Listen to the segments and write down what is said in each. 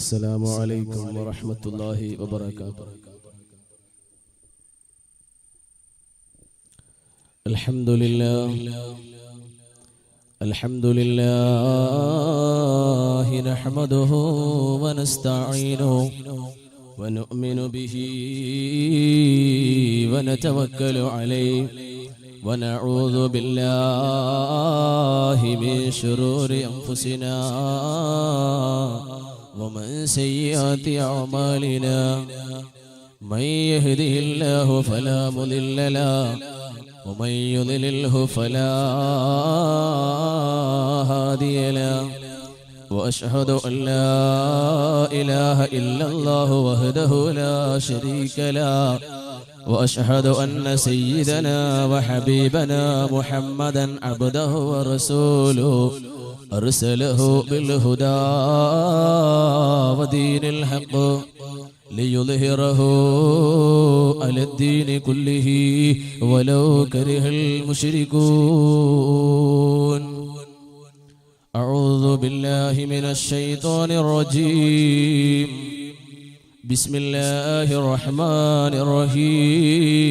السلام عليكم ورحمة الله وبركاته. الحمد لله. الحمد لله نحمده ونستعينه ونؤمن به ونتوكل عليه ونعوذ بالله من شرور أنفسنا ومن سيئات أعمالنا من يهده الله فلا مضل له ومن يضلله فلا هادي له وأشهد أن لا إله إلا الله وحده لا شريك له وأشهد أن سيدنا وحبيبنا محمدا عبده ورسوله أرسله بالهدى ودين الحق ليظهره على الدين كله ولو كره المشركون. أعوذ بالله من الشيطان الرجيم. بسم الله الرحمن الرحيم.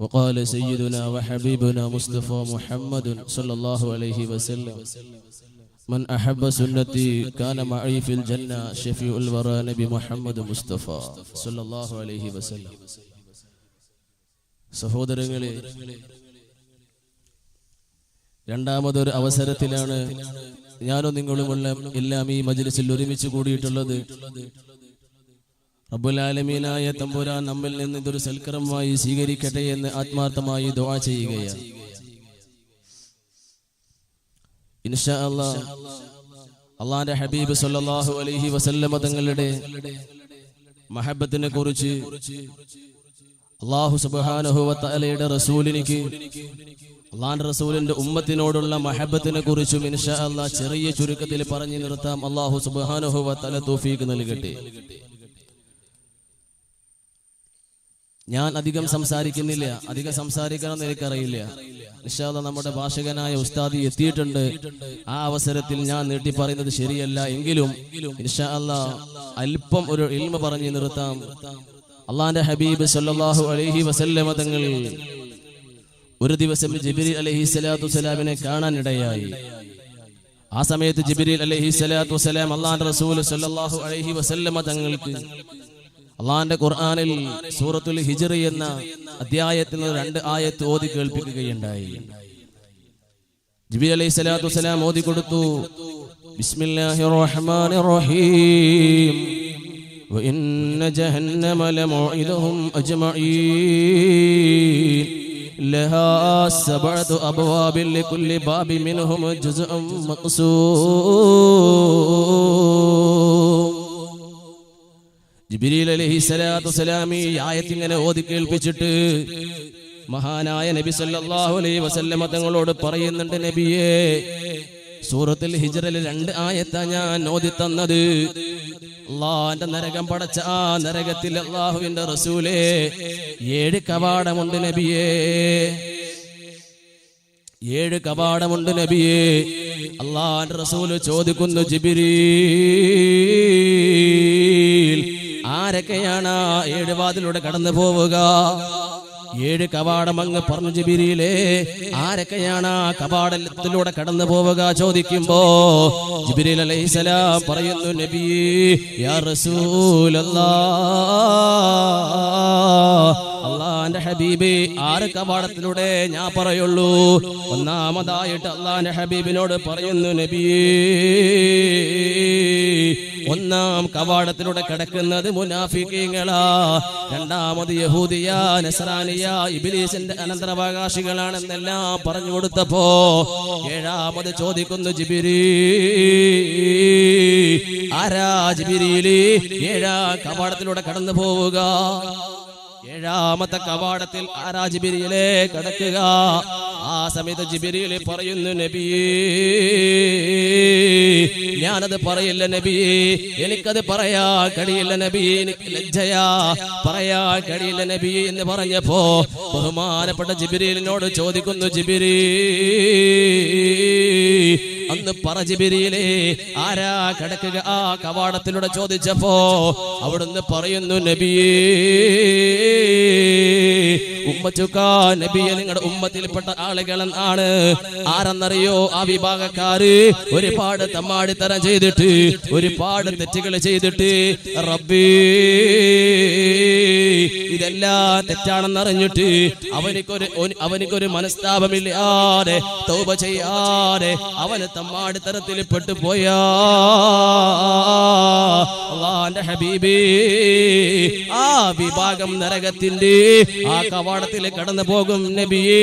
وقال سيدنا وحبيبنا مصطفى محمد صلى الله عليه وسلم من أحب سنتي كان معي في الجنة شفيع الورى نبي محمد مصطفى صلى الله عليه وسلم സഹോദരങ്ങളെ രണ്ടാമതൊരു അവസരത്തിലാണ് ഞാനും നിങ്ങളുമെല്ലാം എല്ലാം ഈ മജ്ലിസിൽ ഒരുമിച്ച് കൂടിയിട്ടുള്ളത് റബ്ബുലാലമീനായ തമ്പുരാൻ നമ്മിൽ നിന്ന് ഇതൊരു സൽക്കരമായി സ്വീകരിക്കട്ടെ എന്ന് ആത്മാർത്ഥമായി ദുആ ചെയ്യുകയാണ്. അള്ളാന്റെ ഹബീബ് സല്ലാഹു അലഹി വസല്ലമ തങ്ങളുടെ മഹബത്തിനെ കുറിച്ച് അള്ളാഹു സുബ്ഹാനഹു വതആലയുടെ റസൂലിനിക്ക് അള്ളാന്റെ റസൂലിന്റെ ഉമ്മത്തിനോടുള്ള മഹബത്തിനെ കുറിച്ചും ഇൻഷാ അള്ളാഹ് ചെറിയ ചുരുക്കത്തിൽ പറഞ്ഞു നിർത്താം. അള്ളാഹു സുബ്ഹാനഹു തോഫീക്ക് നൽകട്ടെ. ഞാൻ അധികം സംസാരിക്കുന്നില്ല അധികം സംസാരിക്കണമെന്ന് എനിക്കറിയില്ല. നിഷാദ നമ്മുടെ ഭാഷകനായ ഉസ്താദി എത്തിയിട്ടുണ്ട്. ആ അവസരത്തിൽ ഞാൻ നീട്ടി പറയുന്നത് ശരിയല്ല എങ്കിലും അല്ലാ അല്പം ഒരു ഇൽമ പറഞ്ഞു നിർത്താം. അള്ളാന്റെ ഹബീബ് സല്ലാഹു അലഹി വസല്ലമ തങ്ങൾ ഒരു ദിവസം ജിബിരി അലഹി സ്വലാത്തു വസ്സലാമിനെ കാണാനിടയായി. ആ സമയത്ത് ജിബിരി അലഹി സ്വലാത്തു വസ്സലാം അള്ളാന്റെ റസൂൽ അലൈഹി വസല്ലമ തങ്ങൾക്ക് അള്ളാന്റെ ഖുർആനിൽ സൂറത്തുൽ ഹിജ്ർ എന്ന അധ്യായത്തിൽ നിന്ന് രണ്ട് ആയത്ത് ഓതി കേൾപ്പിക്കുകയുണ്ടായി ജിബിരി അലൈഹി സ്വലാത്തു വസ്സലാം ഓതി കൊടുത്തു ബിസ്മില്ലാഹിർ റഹ്മാനിർ റഹീം وإن جهنم لموعدهم أجمعين لها سبعة أبواب لكل باب منهم جزء مقسوم ജിബിരിൽ അലൈഹി സ്വലാത്തു വസ്സലാമി ആയത്ത് ഇങ്ങനെ ഓതി കേൾപ്പിച്ചിട്ട് മഹാനായ നബി സല്ലല്ലാഹു അലൈഹി വസല്ലമ തങ്ങളോട് പറയുന്നുണ്ട് നബിയേ സൂറത്തിൽ ഹിജ്റിൽ രണ്ട് ആയത്താ ഞാൻ ഓതി തന്നത്. അള്ളാന്റെ നരകം പടച്ച ആ നരകത്തിൽ അള്ളാഹുവിന്റെ റസൂലേ ഏഴ് കവാടമുണ്ട് നബിയേ. ഏഴ് കവാടമുണ്ട് നബിയേ. അള്ളാന്റെ റസൂൽ ചോദിക്കുന്നു ജിബിരി ആരൊക്കെയാണ് ഏഴ് വാതിലൂടെ കടന്നു പോവുക? ഏഴ് കവാടം അങ്ങ് പറഞ്ഞു ജിബിരിയിലെ ആരൊക്കെയാണ് ആ കവാടത്തിലൂടെ കടന്നു പോവുക ചോദിക്കുമ്പോ ജിബിരിൽ അലൈസലാം പറയുന്നു യാ അള്ളാന്റെ ഹബീബ് ആറ് കവാടത്തിലൂടെ ഞാൻ പറയുള്ളൂ. ഒന്നാമതായിട്ട് അള്ളാന്റെ ഹബീബിനോട് പറയുന്നു നബിയേ ഒന്നാം കവാടത്തിലൂടെ കിടക്കുന്നത് മുനാഫിക്കീങ്ങളാ. രണ്ടാമത് യഹൂദിയ നസറാനിയ ഇബിലീസിന്റെ അനന്തരാവകാശികളാണെന്നെല്ലാം പറഞ്ഞു കൊടുത്തപ്പോ ഏഴാമത് ചോദിക്കുന്നു ജിബിരി. ആരാ ജിബിരിയിൽ ഏഴാം കവാടത്തിലൂടെ കടന്നു പോവുക. ഏഴാമത്തെ കവാടത്തിൽ ആരാ കിടക്കുക കടക്കുക? ആ സമയത്ത് ജിബിരിയിലെ പറയുന്നു നബിയേ ഞാനത് പറയില്ല നബിയേ എനിക്കത് പറയാ കഴിയില്ല നബി. എനിക്ക് ലജ്ജയാ. പറയാ കഴിയില്ല നബി എന്ന് പറഞ്ഞപ്പോ ബഹുമാനപ്പെട്ട ജിബിരിലിനോട് ചോദിക്കുന്നു ജിബിരി അന്ന് പറ ജിബിരിയിലെ ആരാ കിടക്കുക ആ കവാടത്തിലൂടെ ചോദിച്ചപ്പോ അവിടുന്ന് പറയുന്നു നബിയേ നബിയെ നിങ്ങളുടെ ഉമ്മത്തിൽപ്പെട്ട ആളുകളെന്നാണ്. ആരെന്നറിയോ? ആ വിഭാഗക്കാര് ഒരുപാട് തമ്മാടിത്തരം ചെയ്തിട്ട് ഒരുപാട് തെറ്റുകൾ ചെയ്തിട്ട് റബ്ബേ ഇതെല്ലാം തെറ്റാണെന്നറിഞ്ഞിട്ട് അവനിക്കൊരു അവനിക്കൊരു മനസ്താപമില്ലാതെ തൗബ ചെയ്യാതെ അവന് തമ്മാടിത്തരത്തിൽ പെട്ടുപോയാ പോയാ ഹബീബേ ആ വിഭാഗം നരകത്തിന്റെ ആ കവാടത്തിൽ കടന്നു പോകും നബിയേ.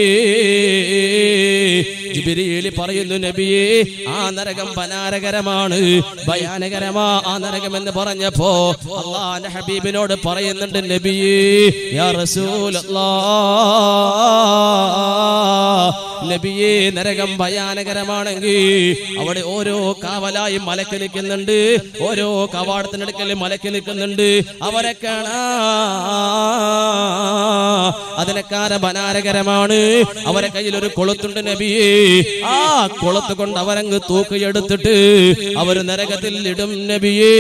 പറയുന്നു നബിയേ ആ നരകം ബനാരകരമാണ് ഭയാനകരമാ ആ നരകം എന്ന് പറഞ്ഞപ്പോ അള്ളാന്റെ ഹബീബിനോട് പറയുന്നുണ്ട് നബിയേ യാ റസൂൽ നബിയേ നരകം ഭയാനകരമാണെങ്കിൽ അവിടെ ഓരോ കാവലായി മലക്ക് നിൽക്കുന്നുണ്ട് ഓരോ കവാടത്തിനടുക്കൽ മലക്ക് നിൽക്കുന്നുണ്ട് അവരെ കാണാ. അതിനക്കാര ബനാരകരമാണ് അവരെ കയ്യിൽ ഒരു കൊളുത്തുണ്ട് നബിയെ ആ കൊളുത്ത് കൊണ്ട് അവരങ്ങ് തൂക്കിയെടുത്തിട്ട് അവർ നരകത്തിൽ ഇടും നബിയേ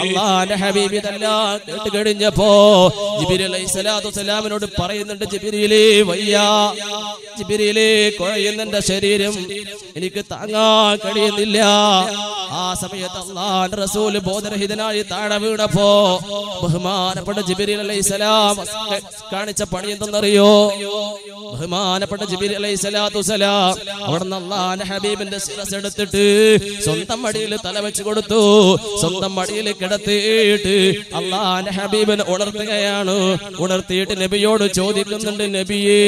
അള്ളാന്റെ ഹബീബ് ഇതെല്ലാം കേട്ട് കഴിഞ്ഞപ്പോ ജിബിരി പറയുന്നുണ്ട് ജിബിരിയിലേ വയ്യ. ജിബിരിയിലേ കുഴയുന്നെന്റെ ശരീരം. എനിക്ക് താങ്ങാൻ കഴിയുന്നില്ല. ആ സമയത്ത് അള്ളാന്റെ റസൂൽ ബോധരഹിതനായി താഴെ വീണപ്പോ ബഹുമാനപ്പെട്ട ജിബിരി അലൈഹി കാണിച്ച പണി എന്തെന്നറിയോ? ബഹുമാനപ്പെട്ട ജബീർ അലൈഹി സ്വലാത്തു വസ്സലാം അവിടുന്ന് അള്ളാഹുവിന്റെ ഹബീബിന്റെ ശിരസ് എടുത്തിട്ട് സ്വന്തം മടിയിൽ തല വെച്ച് കൊടുത്തു. സ്വന്തം മടിയിൽ കിടത്തിയിട്ട് അള്ളാഹുവിന്റെ ഹബീബിനെ ഉണർത്തുകയാണ്. ഉണർത്തിയിട്ട് നബിയോട് ചോദിക്കുന്നുണ്ട് നബിയേ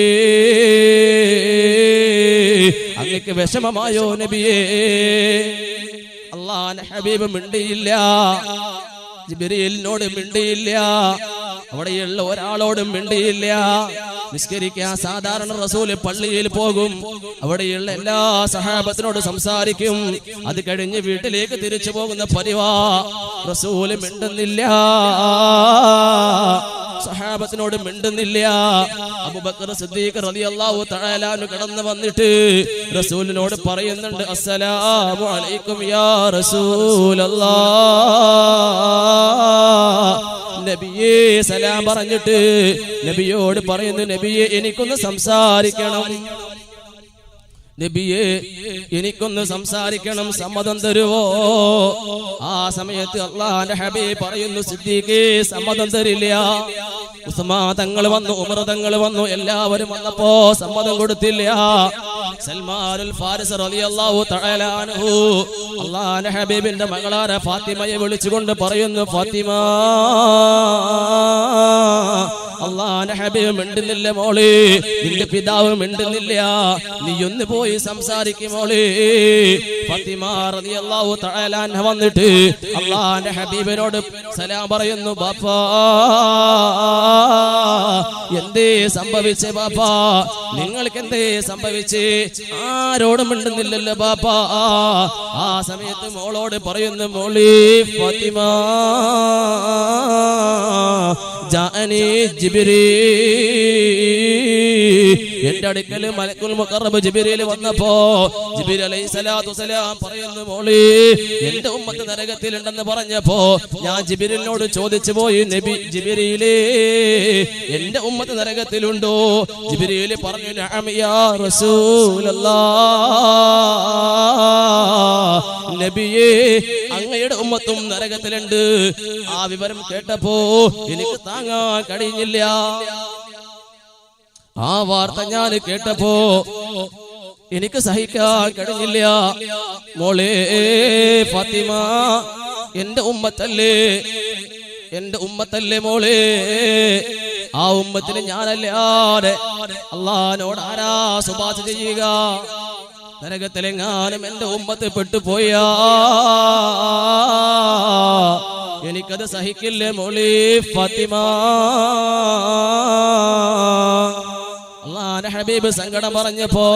അങ്ങക്ക് വിഷമമായോ നബിയേ? അള്ളാഹുവിന്റെ ഹബീബ് മിണ്ടിയില്ല. ജിബിരിയിലിനോട് മിണ്ടിയില്ല. അവിടെയുള്ള ഒരാളോടും മിണ്ടിയില്ല. നിസ്കരിക്കാൻ സാധാരണ റസൂൽ പള്ളിയിൽ പോകും. അവിടെയുള്ള എല്ലാ സഹാബത്തിനോട് സംസാരിക്കും. അത് കഴിഞ്ഞ് വീട്ടിലേക്ക് തിരിച്ചു പോകുന്ന പരിവാ. റസൂൽ മിണ്ടുന്നില്ല. സഹാബത്തിനോട് മിണ്ടുന്നില്ല. അബൂബക്കർ സിദ്ദീഖ് റളിയല്ലാഹു തആല കടന്നു വന്നിട്ട് റസൂലിനോട് പറയുന്നുണ്ട് അസ്സലാമു അലൈക്കും യാ റസൂലല്ലാഹ്. നബിയേ സലാം പറഞ്ഞിട്ട് നബിയോട് പറയുന്നു നബിയെ എനിക്കൊന്ന് സംസാരിക്കണം. നബിയെ എനിക്കൊന്ന് സംസാരിക്കണം സമ്മതം തരുവോ? ആ സമയത്ത് അള്ളാന്റെ ഹബീബ് പറയുന്നു സിദ്ദീഖേ സമ്മതം തരില്ല. ഉസ്മാ തങ്ങൾ വന്നു ഉമർ തങ്ങൾ വന്നു എല്ലാവരും വന്നപ്പോ സമ്മതം കൊടുത്തില്ല. സൽമാനുൽ ഫാരിസ് റളിയല്ലാഹു ഹബീബിന്റെ മകളാര ഫാത്തിമയെ വിളിച്ചുകൊണ്ട് പറയുന്നു ഫാത്തിമ അള്ളാന്റെ ഹബീബ് മിണ്ടുന്നില്ല മോളെ. നിന്റെ പിതാവ് മിണ്ടുന്നില്ല. നീ ഒന്ന് പോയി സംസാരിക്കും മോളെ. ഫാത്തിമ റളിയല്ലാഹു തആല അൻഹ വന്നിട്ട് അള്ളാന്റെ ഹബീബിനോട് സലാം പറയുന്നു ബാപ്പാ എന്തേ സംഭവിച്ചേ ബാപ്പാ? നിങ്ങൾക്ക് എന്തേ സംഭവിച്ച്? ആരോടും മിണ്ടുന്നില്ലല്ലോ ബാപ്പാ. ആ സമയത്ത് മോളോട് പറയുന്നു മോളി ഫാത്തിമ ജാഅനി ജിബ്രീൽ എന്റെ അടുക്കൽ മലക്കുൽ മുഖറബ് ജിബിരിയിൽ വന്നപ്പോ ജിബിരി അലൈഹി സ്വലാത്തു സലാം പറയുന്നു മോളി എന്റെ ഉമ്മത്ത് നരകത്തിലുണ്ടെന്ന് പറഞ്ഞപ്പോ ഞാൻ ജിബിരിനോട് ചോദിച്ചു പോയി നബി ജിബിരിയിലേ എന്റെ ഉമ്മത്ത് നരകത്തിലുണ്ടോ? ജിബിരിയിൽ പറഞ്ഞു നഅമിയാ യാ റസൂലല്ലാഹ് നബിയേ അങ്ങയുടെ ഉമ്മത്തും നരകത്തിലുണ്ട്. ആ വിവരം കേട്ടപ്പോ എനിക്ക് താങ്ങാൻ കഴിഞ്ഞില്ല. ആ വാർത്ത ഞാൻ കേട്ടപ്പോ എനിക്ക് സഹിക്കാൻ കഴിഞ്ഞില്ല. മോളെ ഫാത്തിമ എന്റെ ഉമ്മത്തല്ലേ? എന്റെ ഉമ്മത്തല്ലേ മോളെ? ആ ഉമ്മത്തിന് ഞാനല്ലാതെ അള്ളഹാനോട് ആരാ സുപാച ചെയ്യുക? നരകത്തിലെങ്ങാനും എന്റെ ഉമ്മത്ത് പെട്ടുപോയാ. എനിക്കത് സഹിക്കില്ലേ മോളി ഫാത്തിമ? അള്ളാന്റെ ഹബീബ് സങ്കടം പറഞ്ഞപ്പോ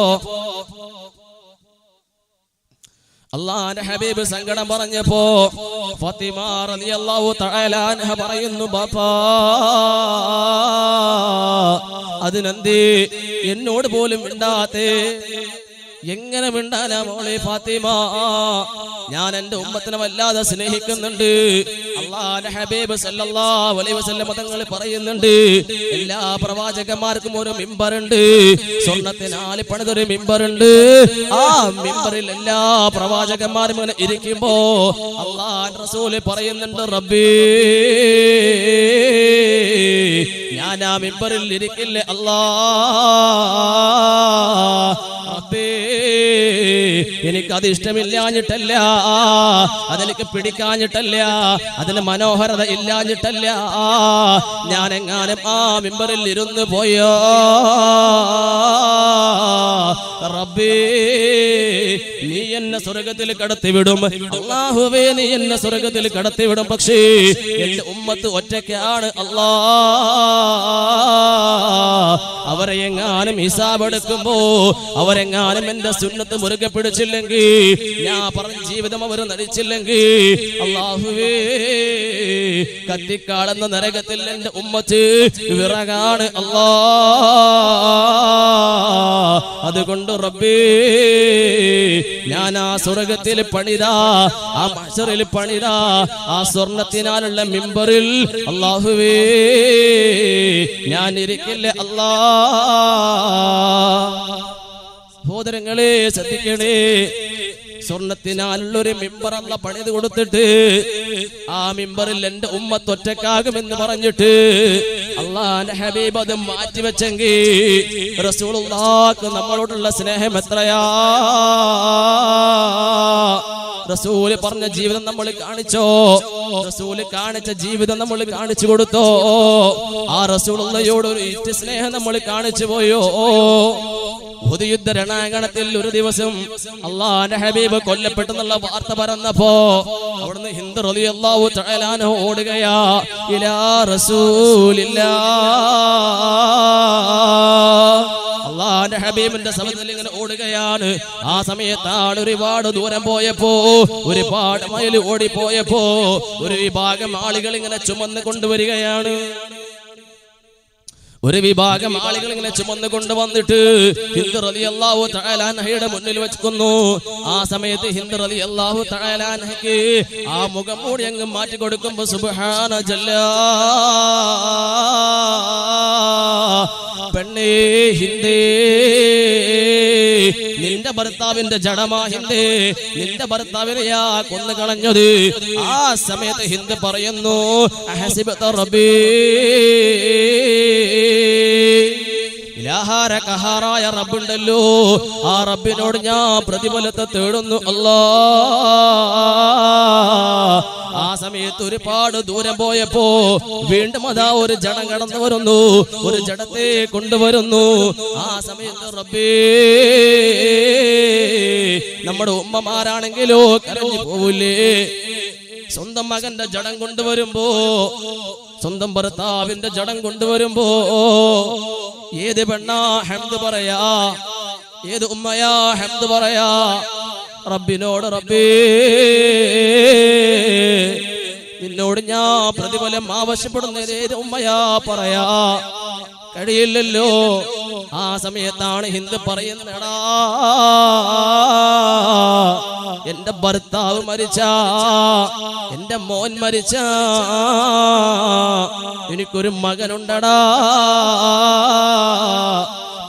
അള്ളാന്റെ ഹബീബ് സങ്കടം പറഞ്ഞപ്പോ പറയുന്നു ബാപ്പാ അതിനെന്തേ? എന്നോട് പോലും മിണ്ടാത്തേ. എങ്ങനെ മിണ്ടാലാ മോളെ ഫാത്തിമ? ഞാൻ എന്റെ ഉമ്മത്തിനെ വല്ലാതെ സ്നേഹിക്കുന്നുണ്ട്. അള്ളാന്റെ ഹബീബ് സല്ലല്ലാഹു അലൈഹി വസല്ലം തങ്ങൾ പറയുന്നുണ്ട്. എല്ലാ പ്രവാചകന്മാർക്കും ഒരു മിമ്പറുണ്ട്. സ്വർണത്തിനാൽ പണിതൊരു മിമ്പറുണ്ട്. ആ മിമ്പറിൽ എല്ലാ പ്രവാചകന്മാരും ഇങ്ങനെ ഇരിക്കുമ്പോ അള്ളാഹ് റസൂൽ പറയുന്നുണ്ട് റബ്ബേ ഞാൻ ആ മിമ്പറിൽ ഇരിക്കില്ലേ? അല്ലാ എനിക്ക് എനിക്കത് ഇഷ്ടമില്ലാഞ്ഞിട്ടല്ല അതെനിക്ക് പിടിക്കാഞ്ഞിട്ടല്ല അതിന് മനോഹരത ഇല്ലാഞ്ഞിട്ടല്ല. ഞാൻ എങ്ങാനും ആ മിമ്പറിൽ ഇരുന്ന് പോയോ? റബ്ബേ നീ എന്നെ സ്വർഗത്തിൽ കടത്തിവിടും. അള്ളാഹുവേ നീ എന്നെ സ്വർഗത്തിൽ കടത്തിവിടും. പക്ഷേ എന്റെ ഉമ്മത്ത് ഒറ്റയ്ക്കാണ്. അല്ലാ. അവരെ എങ്ങാനും ഹിസാബ് എടുക്കുമ്പോ അവരെങ്ങാനും എന്റെ സുന്നത്ത് മുറുകെ പിടിച്ചില്ലെങ്കിൽ ഞാൻ പറഞ്ഞ ജീവിതം അവർ നടിച്ചില്ലെങ്കിൽ അള്ളാഹുവേ കത്തിക്കാളുന്ന നരകത്തിൽ എന്റെ ഉമ്മത്ത് വിറകാണ് അള്ളാ. അതുകൊണ്ട് റബ്ബേ ഞാൻ ആ സ്വർഗത്തിൽ പണിതാ ആ മഷറിൽ പണിതാ ആ സ്വർണത്തിനാലുള്ള മിമ്പറിൽ അള്ളാഹുവേ ഞാൻ ഇരിക്കില്ലേ അല്ലാ സഹോദരങ്ങളെ ശ്രദ്ധിക്കണേ സ്വർണത്തിനാലുള്ളൊരു മിമ്പർ അല്ല പണിത് കൊടുത്തിട്ട് ആ മിമ്പറിൽ എന്റെ ഉമ്മ തൊറ്റക്കാകുമെന്ന് പറഞ്ഞിട്ട് അള്ളാന്റെ ഹബീബ് മാറ്റിവെച്ചെങ്കിൽ റസൂലുള്ളാക്ക് നമ്മളോടുള്ള സ്നേഹം എത്രയാ? റസൂൽ പറഞ്ഞ ജീവിതം നമ്മൾ കാണിച്ചോ? റസൂൽ കാണിച്ച ജീവിതം നമ്മൾ കാണിച്ചു കൊടുത്തോ? ആ റസൂലുള്ളയോട് ഒരു സ്നേഹം നമ്മൾ കാണിച്ചു പോയോ? ഒരു യുദ്ധ രണാങ്കണത്തിൽ ഒരു ദിവസം അള്ളാന്റെ ഹബീബ് കൊല്ലപ്പെട്ടെന്നുള്ള വാർത്ത പറഞ്ഞപ്പോ അവിടുന്ന് ഹിന്ദു റളിയല്ലാഹു തആല അൻഹു ഓടുകയാ ഇലാ റസൂലില്ല. അള്ളാന്റെ ഹബീബിന്റെ സമയത്തിൽ ഇങ്ങനെ ഓടുകയാണ്. ആ സമയത്താണ് ഒരുപാട് ദൂരം പോയപ്പോ ഒരുപാട് മയിൽ ഓടിപ്പോയപ്പോ ഒരു വിഭാഗം ആളുകൾ ഇങ്ങനെ ചുമന്ന് കൊണ്ടുവരികയാണ്. ഒരു വിഭാഗം ആളുകൾ ഇങ്ങനെ ചുമന്ന് കൊണ്ടുവന്നിട്ട് ഹിന്ദു റലി അള്ളാഹു തഴലാനഹയുടെ മുന്നിൽ വെച്ചുക്കുന്നു ആ സമയത്ത് ഹിന്ദു റലി അള്ളാഹു തഴലാനഹയ്ക്ക് ആ മുഖം മൂടി അങ്ങ് മാറ്റി കൊടുക്കുമ്പോ സുബഹാന പെണ്ണേ ഹിന്ദേ. നിന്റെ ഭർത്താവിന്റെ ജഡമാ ഹിന്ദേ നിന്റെ ഭർത്താവിനെയാ കൊന്നു കളഞ്ഞത് ആ സമയത്ത് ഹിന്ദ് പറയുന്നു അഹസിബത റബ്ബീ ഇലാഹാര കഹാറായ റബ്ബുണ്ടല്ലോ. ആ റബ്ബിനോട് ഞാൻ പ്രതിഫലത്തെ തേടുന്നു അല്ലാ സമയത്ത് ഒരുപാട് ദൂരം പോയപ്പോ വീണ്ടും അതാ ഒരു ജടം കടന്നു വരുന്നു. ഒരു ജടത്തെ കൊണ്ടുവരുന്നു. ആ സമയത്ത് റബ്ബേ നമ്മുടെ ഉമ്മമാരാണെങ്കിലോ കരഞ്ഞു പോവില്ലേ? സ്വന്തം മകന്റെ ജടം കൊണ്ടുവരുമ്പോ സ്വന്തം ഭർത്താവിന്റെ ജടം കൊണ്ടുവരുമ്പോ ഏത് പെണ്ണാ ഹംദ് പറയാ? ഏത് ഉമ്മയാ ഹംദ് പറയാ? റബ്ബിനോട് റബ്ബേ നിന്നോട് ഞാൻ പ്രതിഫലം ആവശ്യപ്പെടുന്നത് ഏത് ഉമ്മയാ പറയാ. കഴിയില്ലല്ലോ. ആ സമയത്താണ് ഹിന്ദു പറയുന്നടാ എന്റെ ഭർത്താവ് മരിച്ച. എന്റെ മോൻ മരിച്ച. എനിക്കൊരു മകനുണ്ടടാ.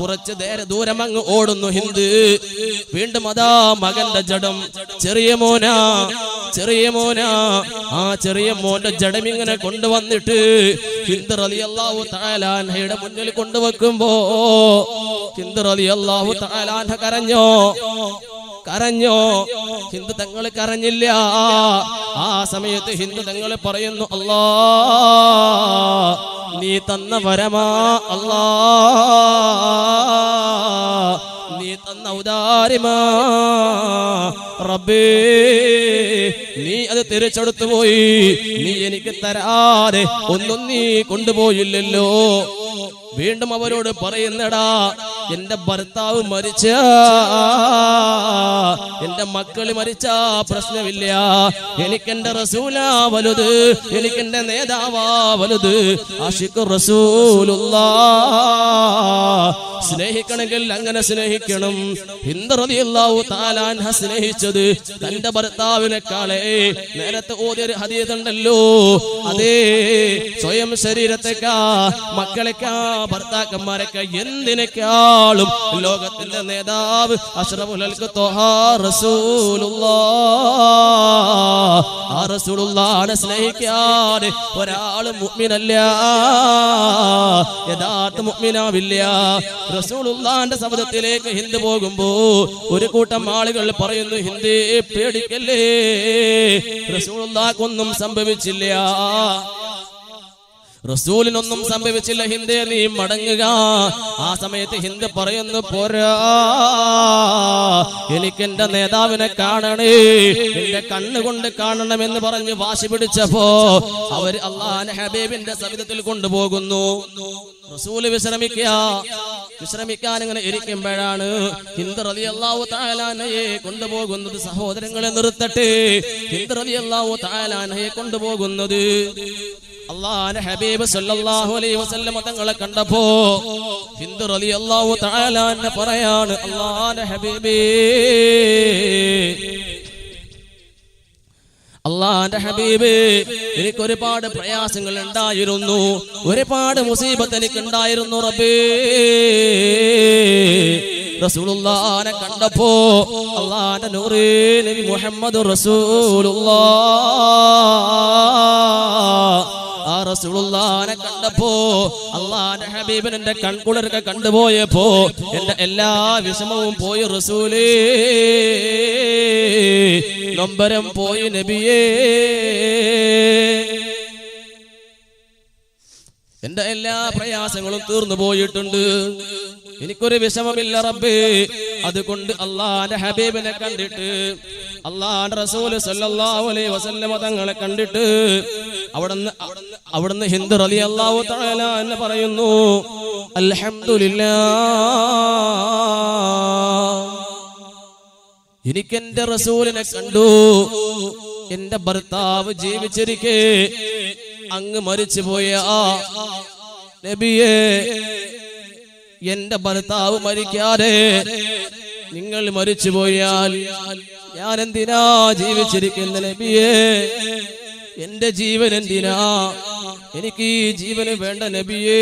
കുറച്ച് നേരെ ദൂരം അങ്ങ് ഓടുന്നു ഹിന്ദു. വീണ്ടും അതാ മകന്റെ ജഡം. ചെറിയ മോനാ ചെറിയ മോനാ. ആ ചെറിയ മോന്റെ ജഡം ഇങ്ങനെ കൊണ്ടുവന്നിട്ട് ഹിന്ദു അലി അള്ളാഹു താലാൻഹയുടെ മുന്നിൽ കൊണ്ടുവെക്കുമ്പോ ഹിന്ദു അലി അള്ളാഹു താലാൻഹ കരഞ്ഞോ? കരഞ്ഞോ? ഹിന്ദു തങ്ങൾ കരഞ്ഞില്ല. ആ സമയത്ത് ഹിന്ദു തങ്ങൾ പറയുന്നു അല്ലാ നീ തന്ന വരമാ അല്ലാ നീ തന്ന ഉദാരിമാ റബ്ബേ നീ അത് തിരിച്ചെടുത്തു പോയി. നീ എനിക്ക് തരാതെ ഒന്നും നീ കൊണ്ടുപോയില്ലല്ലോ. വീണ്ടും അവരോട് പറയുന്നടാ എന്റെ ഭർത്താവ് മരിച്ച എന്റെ മക്കൾ മരിച്ച പ്രശ്നമില്ല. എനിക്കെന്റെ റസൂലാ വലുത് എനിക്കെന്റെ നേതാവാ വലുത്. ആഷിഖ് റസൂലുള്ള. സ്നേഹിക്കണമെങ്കിൽ അങ്ങനെ സ്നേഹിക്കണം. ഹിന്ദു താലാൻഹ സ്നേഹിച്ചത് തന്റെ ഭർത്താവിനെക്കാളെ നേരത്തെ ഓതിയൊരു ഹദീതുണ്ടല്ലോ അതേ സ്വയം ശരീരത്തെക്കാ മക്കളെക്കാ ഭർത്താക്കന്മാരെക്കാ എന്തിനേക്കാളും ലോകത്തിന്റെ നേതാവ് ആ റസൂലുള്ളാഹിനെ സ്നേഹിക്കാതെ ഒരാൾ മുഅ്മിനല്ല. യഥാർത്ഥ മുഅ്മിനാവില്ല. റസൂലുള്ളാന്റെ ശബ്ദത്തിലേക്ക് ഹിന്ദു പോകുമ്പോ ഒരു കൂട്ടം ആളുകൾ പറയുന്നു ഹിന്ദി പേടിക്കല്ലേ? റസൂലുള്ളാഹിക്കൊന്നും സംഭവിച്ചില്ല. റസൂലിനൊന്നും സംഭവിച്ചില്ല. ഹിന്ദേ നീ മടങ്ങുക. ആ സമയത്ത് ഹിന്ദ് പറയുന്നു പോരാ. എനിക്ക് എന്റെ നേതാവിനെ കാണണേ. എന്റെ കണ്ണുകൊണ്ട് കാണണമെന്ന് പറഞ്ഞ് വാശി പിടിച്ചപ്പോ അവർ അള്ളാഹ് ഹബീബിന്റെ സവിധത്തിൽ കൊണ്ടുപോകുന്നു. റസൂൽ വിശ്രമിക്കുക. വിശ്രമിക്കാൻ ഇങ്ങനെ ഇരിക്കുമ്പോഴാണ് ഹിന്ദ് റതി അള്ളാഹു താലാനയെ കൊണ്ടുപോകുന്നത്. സഹോദരങ്ങളെ നിർത്തട്ടെ. ഹിന്ദ് റതി അള്ളാഹു താലാനയെ കൊണ്ടുപോകുന്നത്. അള്ളാഹുന്റെ ഹബീബ് സല്ലല്ലാഹു അലൈഹി വസല്ലം തങ്ങളെ കണ്ടപ്പോ ഹിന്ദു റളിയല്ലാഹു തആല എന്ന് പറയാണ് അള്ളാഹുന്റെ ഹബീബേ അള്ളാന്റെ ഹബീബ് എനിക്ക് ഒരുപാട് പ്രയാസങ്ങൾ ഉണ്ടായിരുന്നു ഒരുപാട് മുസീബത്ത് എനിക്ക് ഉണ്ടായിരുന്നു റബ്ബേ. റസൂലുള്ളാനെ കണ്ടപ്പോ അള്ളാന്റെ നൂറേ നബി മുഹമ്മദ് റസൂലുള്ളാ റസൂലുള്ളാനെ കണ്ടപ്പോ അള്ളാന്റെ ഹബീബിന് എന്റെ കൺകുളിരൊക്കെ കണ്ടുപോയപ്പോ എന്റെ എല്ലാ വിഷമവും പോയി റസൂലേ. നൊമ്പരം പോയി നബിയേ. എന്റെ എല്ലാ പ്രയാസങ്ങളും തീർന്നു പോയിട്ടുണ്ട്. എനിക്കൊരു വിഷമമില്ല റബ്ബേ. അതുകൊണ്ട് അള്ളാന്റെ ഹബീബിനെ കണ്ടിട്ട് അള്ളാന്റെ റസൂൽ സല്ലല്ലാഹു അലൈഹി വസല്ലമ തങ്ങളെ കണ്ടിട്ട് അവിടുന്ന് അവിടുന്ന് ഹിന്ദു റലി അള്ളാഹു തആല എന്ന് പറയുന്നു അൽഹംദുലില്ലാ എനിക്കെന്റെ റസൂലിനെ കണ്ടു എന്റെ ഭർത്താവ് ജീവിച്ചിരിക്കെ അങ്ങ് മരിച്ചു പോയ നബിയെ എന്റെ ഭർത്താവ് മരിക്കാതെ നിങ്ങൾ മരിച്ചു പോയാൽ ഞാൻ എന്തിനാ ജീവിച്ചിരിക്കുന്ന നബിയേ? എന്റെ ജീവൻ എന്തിനാ? എനിക്ക് ഈ ജീവന് വേണ്ട നബിയേ.